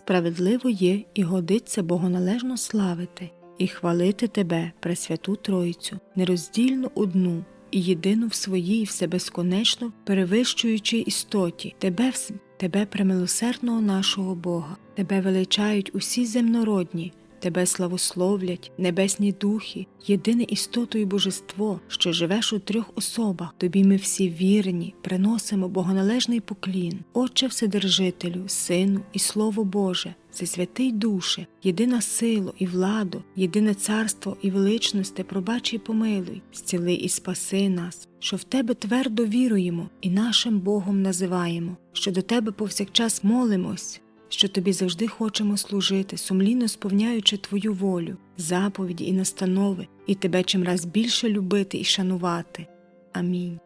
справедливо є і годиться богоналежно славити, і хвалити тебе, Пресвяту Тройцю, нероздільну одну і єдину в своїй все безконечно перевищуючій істоті, тебе, тебе премилосердного нашого Бога, тебе величають усі земнородні. Тебе славословлять, небесні духи, єдине істото і божество, що живеш у трьох особах. Тобі ми всі вірні, приносимо богоналежний поклін, Отче Вседержителю, Сину і Слово Боже, Всесвятий Душе, єдина силу і владу, єдине царство і величносте, пробач і помилуй, зціли і спаси нас, що в Тебе твердо віруємо і нашим Богом називаємо, що до Тебе повсякчас молимось що тобі завжди хочемо служити, сумлінно сповняючи твою волю, заповіді і настанови, і тебе чимраз більше любити і шанувати. Амінь.